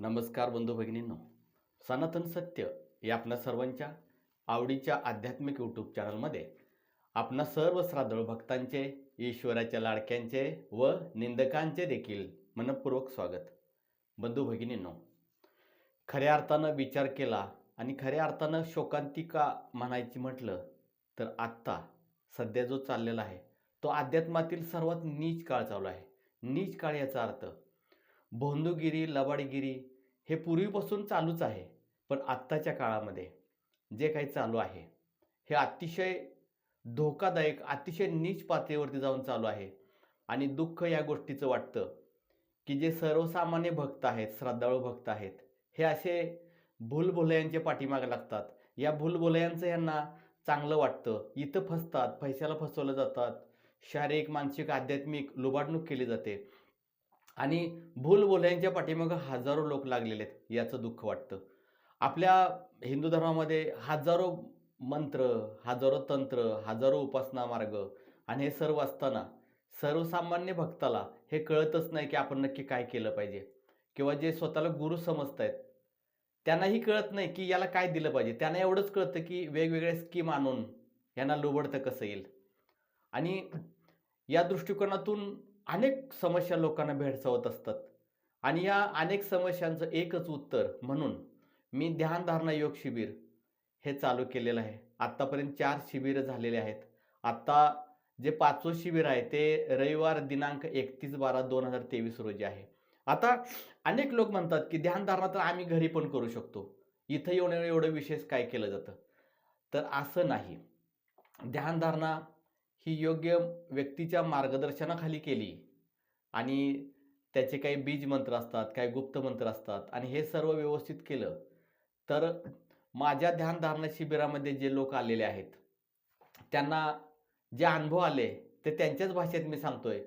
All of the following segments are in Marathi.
नमस्कार बंधू भगिनींनो. सनातन सत्य या आपल्या सर्वांच्या आवडीच्या आध्यात्मिक यूट्यूब चॅनलमध्ये आपणा सर्व श्राद्धळ भक्तांचे ईश्वराच्या लाडक्यांचे व निंदकांचे देखील मनपूर्वक स्वागत. बंधू भगिनींनो खऱ्या अर्थानं विचार केला आणि खऱ्या अर्थानं शोकांतिका म्हणायची म्हटलं तर आत्ता सध्या जो चाललेला आहे तो अध्यात्मातील सर्वात नीच काळ चालू आहे. नीच काळ याचा अर्थ भोंदूगिरी लबाडगिरी हे पूर्वीपासून चालूच आहे. पण आत्ताच्या काळामध्ये जे काही चालू आहे हे अतिशय धोकादायक अतिशय नीच पातळीवरती जाऊन चालू आहे. आणि दुःख या गोष्टीचं वाटतं की जे सर्वसामान्य भक्त आहेत श्रद्धाळू भक्त आहेत हे असे भूलभुलयांच्या पाठीमागे लागतात. या भूलभुलयांचं यांना चांगलं वाटतं. इथं फसतात पैशाला फसवलं जातात. शारीरिक मानसिक आध्यात्मिक लुबाडणूक केली जाते. आणि भूलभुलयांच्या पाठीमागं हजारो लोक लागलेले आहेत याचं दुःख वाटतं. आपल्या हिंदू धर्मामध्ये हजारो मंत्र हजारो तंत्र हजारो उपासना मार्ग आणि हे सर्व असताना सर्वसामान्य भक्ताला हे कळतच नाही की आपण नक्की काय केलं पाहिजे किंवा जे स्वतःला गुरु समजत आहेत त्यांनाही कळत नाही की याला काय दिलं पाहिजे. त्यांना एवढंच कळतं की वेगवेगळ्या स्कीम आणून यांना लुबडतं कसं येईल. आणि या दृष्टिकोनातून अनेक समस्या लोकांना भेडसावत असतात. आणि या अनेक समस्यांचं एकच उत्तर म्हणून मी ध्यानधारणा योग शिबिर हे चालू केलेलं आहे. आत्तापर्यंत चार शिबिरं झालेले आहेत. आत्ता जे पाचवं शिबिर आहे ते रविवार दिनांक एकतीस बारा दोन हजार तेवीस रोजी आहे. आता अनेक लोक म्हणतात की ध्यानधारणा तर आम्ही घरी पण करू शकतो. इथं येऊन एवढं विशेष काय केलं जातं? तर असं नाही. ध्यानधारणा ही योग्य व्यक्तीच्या मार्गदर्शनाखाली केली. आणि त्याचे काही बीज मंत्र असतात काही गुप्त मंत्र असतात आणि हे सर्व व्यवस्थित केलं. तर माझ्या ध्यानधारणा शिबिरामध्ये जे लोक आलेले आहेत त्यांना जे अनुभव आले ते त्यांच्याच भाषेत मी सांगतोय.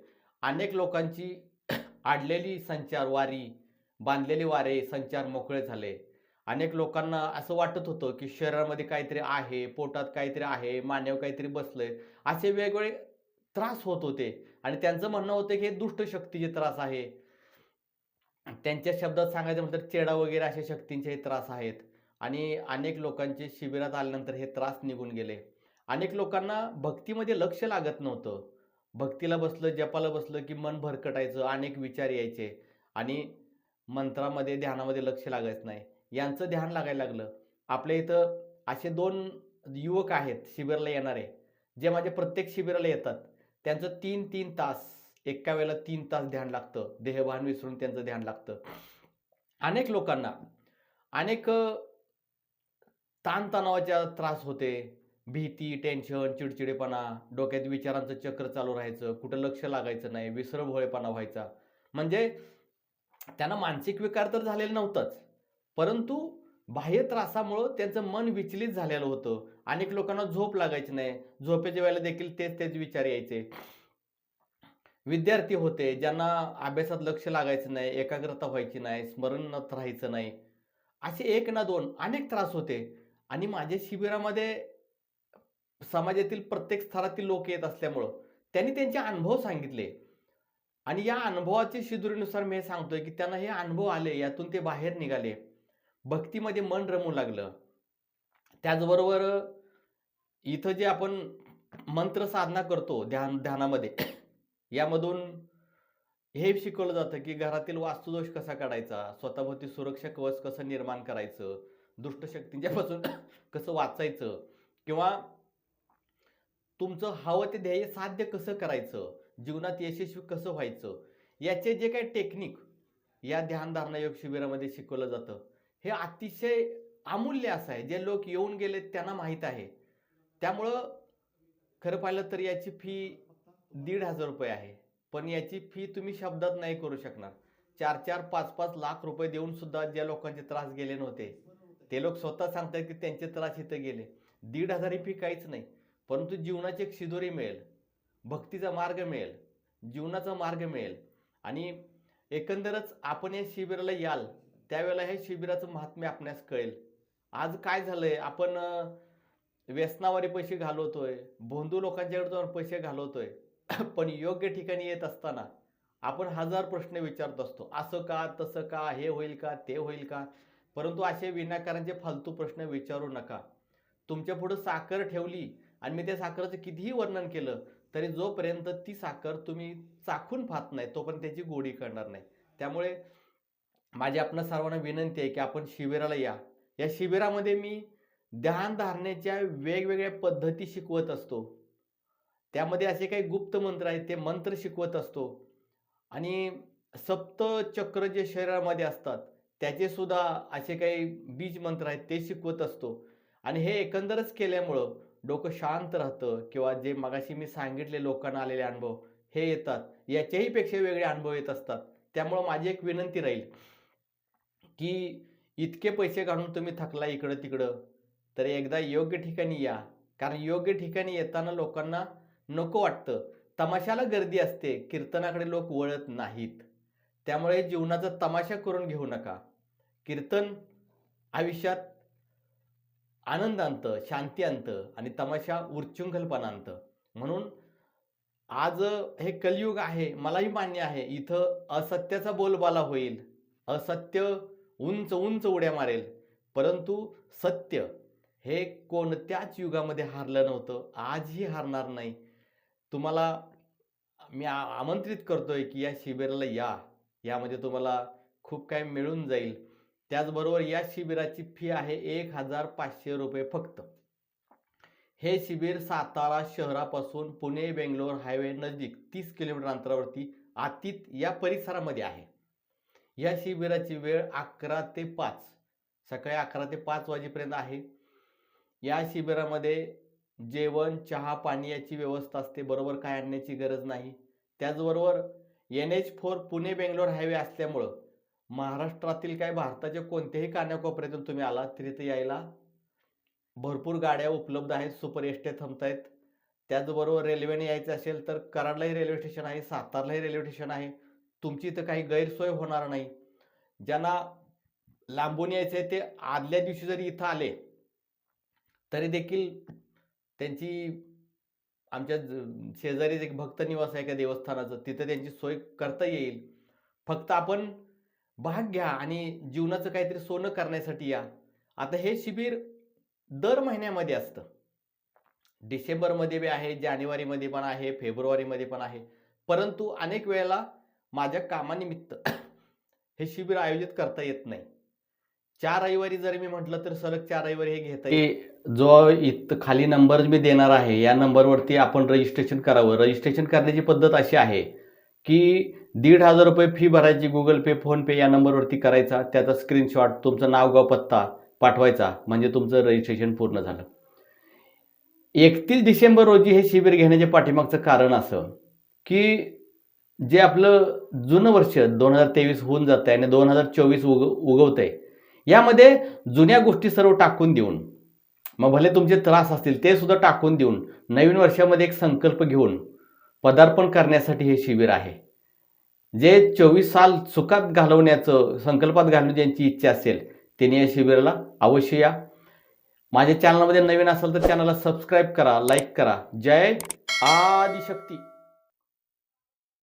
अनेक लोकांची आडलेली संचार वारी बांधलेली वारे संचार मोकळे झाले. अनेक लोकांना असं वाटत होतं की शरीरामध्ये काहीतरी आहे पोटात काहीतरी आहे मानेव काहीतरी बसलंय. असे वेगवेगळे त्रास होत होते आणि त्यांचं म्हणणं होतं की हे दुष्ट शक्तीचे त्रास आहे. त्यांच्या शब्दात सांगायचं म्हटलं तर चेडा वगैरे अशा शक्तींचे हे त्रास आहेत. आणि अनेक लोकांचे शिबिरात आल्यानंतर हे त्रास निघून गेले. अनेक लोकांना भक्तीमध्ये लक्ष लागत नव्हतं. भक्तीला बसलं जपाला बसलं की मन भरकटायचं अनेक विचार यायचे. आणि मंत्रामध्ये ध्यानामध्ये लक्ष लागायचं नाही. यांचं ध्यान लागायला लागलं. आपल्या इथं असे दोन युवक आहेत शिबिराला येणारे जे माझ्या प्रत्येक शिबिराला येतात. त्यांचं तीन तीन तास एका वेळेला तीन तास ध्यान लागतं. देहभान विसरून त्यांचं ध्यान लागतं. अनेक लोकांना अनेक ताणतणावाचा त्रास होते. भीती टेन्शन चिडचिडेपणा डोक्यात विचारांचं चक्र चालू राहायचं. कुठं लक्ष लागायचं नाही विसरभोळेपणा व्हायचा. म्हणजे त्यांना मानसिक विकार तर झालेला नव्हताच. परंतु बाह्य त्रासामुळं त्यांचं मन विचलित झालेलं होतं. अनेक लोकांना झोप लागायची नाही. झोपेच्या वेळेला देखील तेच तेच विचार यायचे. विद्यार्थी होते ज्यांना अभ्यासात लक्ष लागायचं नाही एकाग्रता व्हायची नाही स्मरणात राहायचं नाही. असे एक ना दोन अनेक त्रास होते. आणि माझ्या शिबिरामध्ये समाजातील प्रत्येक स्तरातील लोक येत असल्यामुळं त्यांनी त्यांचे अनुभव सांगितले. आणि या अनुभवाच्या शिदुरीनुसार मी हे सांगतोय की त्यांना हे अनुभव आले यातून ते बाहेर निघाले. भक्तीमध्ये मन रमू लागलं. त्याचबरोबर इथं जे आपण मंत्र साधना करतो ध्यान ध्यानामध्ये यामधून हे शिकवलं जातं की घरातील वास्तुदोष कसा काढायचा स्वतःभोवती सुरक्षा कवच कसं निर्माण करायचं दुष्टशक्तींच्यापासून कसं वाचायचं किंवा तुमचं हवं ते ध्येय साध्य कसं करायचं जीवनात यशस्वी कसं व्हायचं याचे जे काही टेक्निक या ध्यानधारणा योग शिबिरामध्ये शिकवलं जातं. हे अतिशय अमूल्य असं आहे. जे लोक येऊन गेले त्यांना माहीत आहे. त्यामुळं खरं पाहिलं तर याची फी दीड हजार रुपये आहे. पण याची फी तुम्ही शब्दात नाही करू शकणार. चार चार पाच पाच लाख रुपये देऊन सुद्धा ज्या लोकांचे त्रास गेले नव्हते ते लोक स्वतः सांगतात की त्यांचे त्रास इथं गेले. दीड हजार ही फी काहीच नाही. परंतु जीवनाची एक शिदोरी मिळेल. भक्तीचा मार्ग मिळेल. जीवनाचा मार्ग मिळेल. आणि एकंदरच आपण या शिबिराला याल. त्यावेळेला हे शिबिराचं महात्म्य आपणास कळेल. आज काय झालंय? आपण अं, व्यसनावारी पैसे घालवतोय भोंदू लोकांच्याकडे जाऊन पैसे घालवतोय पण योग्य ठिकाणी येत असताना आपण हजार प्रश्न विचारत असतो असं का तसं का हे होईल का ते होईल का? परंतु असे विनाकारांचे फालतू प्रश्न विचारू नका. तुमच्या पुढं साखर ठेवली आणि मी त्या साखरेचं कितीही वर्णन केलं तरी जोपर्यंत ती साखर तुम्ही चाखून पाहत नाही तोपर्यंत त्याची गोडी करणार नाही. त्यामुळे माझी आपणा सर्वांना विनंती आहे की आपण शिबिराला या. या शिबिरामध्ये मी ध्यान धारण्याच्या वेगवेगळ्या पद्धती शिकवत असतो. त्यामध्ये असे काही गुप्त मंत्र आहेत ते मंत्र शिकवत असतो. आणि सप्तचक्र जे शरीरामध्ये असतात त्याचे सुद्धा असे काही बीज मंत्र आहेत ते शिकवत असतो. आणि हे एकंदरच केल्यामुळं डोकं शांत राहतं किंवा जे मगाशी मी सांगितले लोकांना आलेले अनुभव हे येतात. याच्याही पेक्षा वेगळे अनुभव येत असतात. त्यामुळं माझी एक विनंती राहील. की इतके पैसे काढून तुम्ही थकला इकडं तिकडं तर एकदा योग्य ठिकाणी या. कारण योग्य ठिकाणी येताना लोकांना नको वाटतं. तमाशाला गर्दी असते. कीर्तनाकडे लोक वळत नाहीत. त्यामुळे जीवनाचा तमाशा करून घेऊ नका. कीर्तन आयुष्यात आनंद आणतं शांती आणतं आणि तमाशा उच्चृंखलपणा आणतं म्हणून आज हे कलियुग आहे. मलाही मान्य आहे. इथं असत्याचा बोलबाला होईल. असत्य उंच उंच उड्या मारेल. परंतु सत्य हे कोणत्याच युगामध्ये हारलं नव्हतं. आजही हारणार नाही. तुम्हाला मी आ- आमंत्रित करतोय की या शिबिराला या. यामध्ये तुम्हाला खूप काही मिळून जाईल. त्याचबरोबर या शिबिराची फी आहे एक हजार पाचशे रुपये फक्त. हे शिबिर सातारा शहरापासून पुणे बेंगलोर हायवे नजीक तीस किलोमीटर अंतरावरती आतीत या परिसरामध्ये आहे. या शिबिराची वेळ अकरा ते पाच. सकाळी अकरा ते पाच वाजेपर्यंत आहे. या शिबिरामध्ये जेवण चहा पाणी याची व्यवस्था असते. बरोबर काय आणण्याची गरज नाही. त्याचबरोबर N H four Pune Bangalore highway असल्यामुळं महाराष्ट्रातील काय भारताच्या कोणत्याही कानाकोपऱ्यातून तुम्ही आलात तरी ते यायला भरपूर गाड्या उपलब्ध आहेत सुपर एसट्या थांबतायत. त्याचबरोबर रेल्वेने यायचं असेल तर कराडलाही रेल्वे स्टेशन आहे सातारलाही रेल्वे स्टेशन आहे. तुमची इथं काही गैरसोय होणार नाही. ज्यांना लांबून यायचं आहे ते आदल्या दिवशी जरी इथं आले तरी देखील त्यांची आमच्या ज- शेजारीच एक भक्त निवास आहे का देवस्थानाचं तिथं त्यांची सोय करता येईल. फक्त आपण भाग घ्या आणि जीवनाचं काहीतरी सोनं करण्यासाठी या. आता हे शिबिर दर महिन्यामध्ये असतं. डिसेंबरमध्ये बी आहे जानेवारीमध्ये पण आहे फेब्रुवारीमध्ये पण आहे. परंतु अनेक वेळेला माझ्या कामानिमित्त हे शिबिर आयोजित करता येत नाही. चार रविवारी जर मी म्हटलं तर सलग चार रविवारी हे घेता येईल. जो इथं खाली नंबर मी देणार आहे या नंबरवरती आपण रजिस्ट्रेशन करावं. रजिस्ट्रेशन करण्याची पद्धत अशी आहे की दीड हजार रुपये फी भरायची गुगल पे फोनपे या नंबरवरती करायचा. त्याचा स्क्रीनशॉट तुमचं नाव गाव पत्ता पाठवायचा. म्हणजे तुमचं रजिस्ट्रेशन पूर्ण झालं. एकतीस डिसेंबर रोजी हे शिबिर घेण्याचे पाठीमागचं कारण असं की जे आपलं जुनं वर्ष दोन हजार तेवीस होऊन जात आहे आणि दोन हजार चोवीस उग उगवत आहे यामध्ये जुन्या गोष्टी सर्व टाकून देऊन मग भले तुमचे त्रास असतील ते सुद्धा टाकून देऊन नवीन वर्षामध्ये एक संकल्प घेऊन पदार्पण करण्यासाठी हे शिबिर आहे. जे चोवीस साल सुखात घालवण्याचं संकल्पात घालण्याची ज्यांची इच्छा असेल त्यांनी या शिबिराला अवश्य या. माझ्या चॅनलमध्ये नवीन असाल तर चॅनलला सबस्क्राईब करा लाईक करा. जय आदिशक्ती.